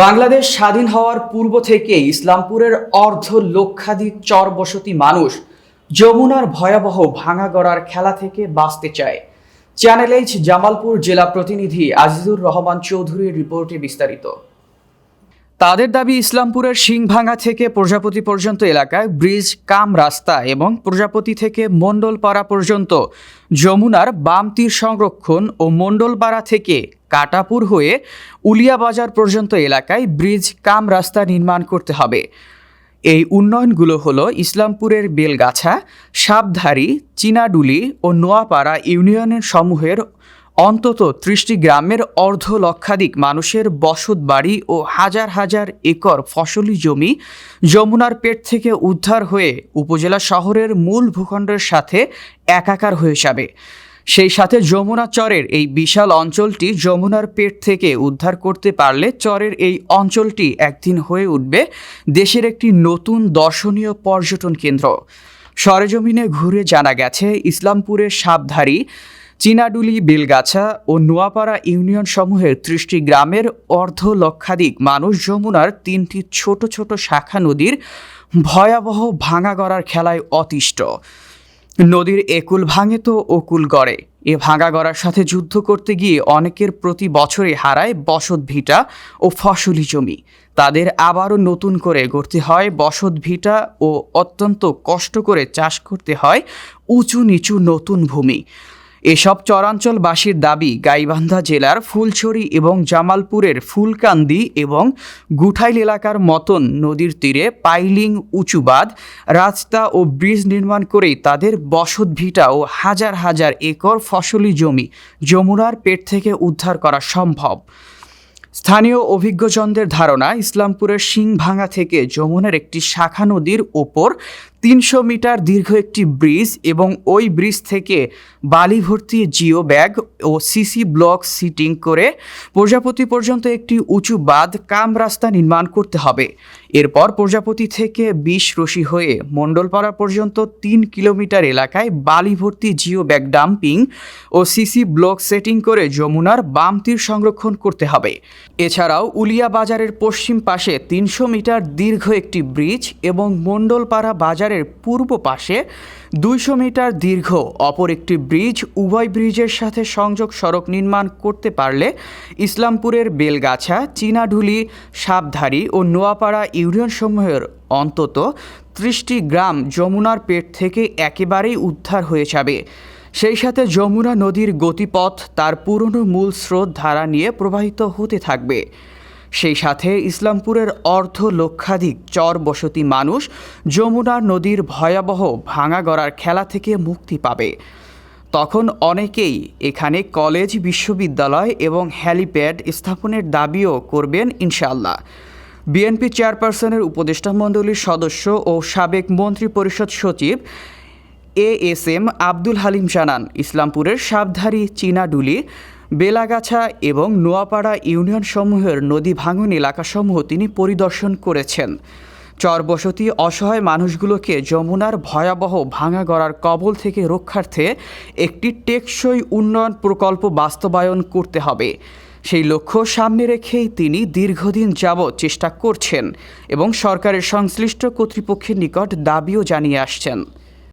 বাংলাদেশ স্বাধীন হওয়ার পূর্ব থেকে ইসলামপুরের অর্ধ লক্ষাধিক চর বসতি মানুষ যমুনার ভয়াবহ ভাঙা গড়ার খেলা থেকে বাঁচতে চায়। চ্যানেল এইচ জামালপুর জেলা প্রতিনিধি আজিজুর রহমান চৌধুরীর রিপোর্টে বিস্তারিত। তাদের দাবি, ইসলামপুরের সিংভাঙ্গা থেকে প্রজাপতি পর্যন্ত এলাকায় ব্রিজ, কাম রাস্তা এবং প্রজাপতি থেকে মণ্ডলপাড়া পর্যন্ত যমুনার বাম তীর সংরক্ষণ ও মণ্ডলপাড়া থেকে কাটাপুর হয়ে উলিয়াবাজার পর্যন্ত এলাকায় ব্রিজ কাম রাস্তা নির্মাণ করতে হবে। এই উন্নয়নগুলো হলো ইসলামপুরের বেলগাছা সাবধারী চিনাডুলি ও নোয়াপাড়া ইউনিয়নের সমূহের অন্তত ত্রিশটি গ্রামের অর্ধ লক্ষাধিক মানুষের বসত বাড়ি ও হাজার হাজার একর ফসলি জমি যমুনার পেট থেকে উদ্ধার হয়ে উপজেলা শহরের মূল ভূখণ্ডের সাথে একাকার হয়ে যাবে। সেই সাথে যমুনা চরের এই বিশাল অঞ্চলটি যমুনার পেট থেকে উদ্ধার করতে পারলে চরের এই অঞ্চলটি একদিন হয়ে উঠবে দেশের একটি নতুন দর্শনীয় পর্যটন কেন্দ্র। সরেজমিনে ঘুরে জানা গেছে, ইসলামপুরের সাবধারী চিনাডুলি, বেলগাছা ও নোয়াপাড়া ইউনিয়ন সমূহের ত্রিশটি গ্রামের অর্ধ লক্ষাধিক মানুষ যমুনার তিনটি ছোট ছোট শাখা নদীর ভয়াবহ ভাঙা গড়ার খেলায় অতিষ্ঠ। নদীর একুল ভাঙে তো অকুল গড়ে। এ ভাঙা গড়ার সাথে যুদ্ধ করতে গিয়ে অনেকের প্রতি বছরে হারায় বসত ভিটা ও ফসলি জমি। তাদের আবারও নতুন করে গড়তে হয় বসত ভিটা ও অত্যন্ত কষ্ট করে চাষ করতে হয় উঁচু নিচু নতুন ভূমি। এসব চরাঞ্চলবাসীর দাবি গাইবান্ধা জেলার ফুলছড়ি এবং জামালপুরের ফুলকান্দি এবং গুঠাইল এলাকার মতন নদীর তীরে পাইলিং উঁচু বাঁধ রাস্তা ও ব্রিজ নির্মাণ করেই তাদের বসত ভিটা ও হাজার হাজার একর ফসলি জমি যমুনার পেট থেকে উদ্ধার করা সম্ভব। স্থানীয় অভিজ্ঞজনদের ধারণা, ইসলামপুরের সিংভাঙা থেকে যমুনার একটি শাখা নদীর ওপর তিনশো মিটার দীর্ঘ একটি ব্রিজ এবং ওই ব্রিজ থেকে বালি ভর্তি জিও ব্যাগ ও সিসি ব্লক সিটিং করে প্রজাপতি পর্যন্ত একটি উঁচু বাঁধ কাম রাস্তা নির্মাণ করতে হবে। এরপর প্রজাপতি থেকে বিশ রশি হয়ে মণ্ডলপাড়া পর্যন্ত তিন কিলোমিটার এলাকায় বালি ভর্তি জিও ব্যাগ ডাম্পিং ও সিসি ব্লক সেটিং করে যমুনার বাম তীর সংরক্ষণ করতে হবে। এছাড়াও উলিয়া বাজারের পশ্চিম পাশে তিনশো মিটার দীর্ঘ একটি ব্রিজ এবং মণ্ডলপাড়া বাজারের পূর্ব পাশে দুইশো মিটার দীর্ঘ, অপর একটি ব্রিজ উভয় ব্রিজের সাথে সংযোগ সড়ক নির্মাণ করতে পারলে ইসলামপুরের বেলগাছা, চীনাঢুলি সাবধারী ও নোয়াপাড়া ইউনিয়ন সমূহের অন্তত ত্রিশটি গ্রাম যমুনার পেট থেকে একেবারেই উদ্ধার হয়ে যাবে। সেই সাথে যমুনা নদীর গতিপথ তার পুরনো মূল স্রোত ধারা নিয়ে প্রবাহিত হতে থাকবে। সেই সাথে ইসলামপুরের অর্ধ লক্ষাধিক চর বসতি মানুষ যমুনা নদীর ভয়াবহ ভাঙা গড়ার খেলা থেকে মুক্তি পাবে। তখন অনেকেই এখানে কলেজ, বিশ্ববিদ্যালয় এবং হ্যালিপ্যাড স্থাপনের দাবিও করবেন ইনশাল্লাহ বিএনপি চেয়ারপারসনের উপদেষ্টা মণ্ডলীর সদস্য ও সাবেক মন্ত্রী পরিষদ সচিব A S M Abdul Halim জানান, ইসলামপুরের সাবধারী চীনাডুলি বেলাগাছা এবং নোয়াপাড়া ইউনিয়ন সমূহের নদী ভাঙন এলাকাসমূহ তিনি পরিদর্শন করেছেন। চরবসতি অসহায় মানুষগুলোকে যমুনার ভয়াবহ ভাঙা গড়ার কবল থেকে রক্ষার্থে একটি টেকসই উন্নয়ন প্রকল্প বাস্তবায়ন করতে হবে। সেই লক্ষ্য সামনে রেখেই তিনি দীর্ঘদিন যাবৎ চেষ্টা করছেন এবং সরকারের সংশ্লিষ্ট কর্তৃপক্ষের নিকট দাবিও জানিয়ে আসছেন।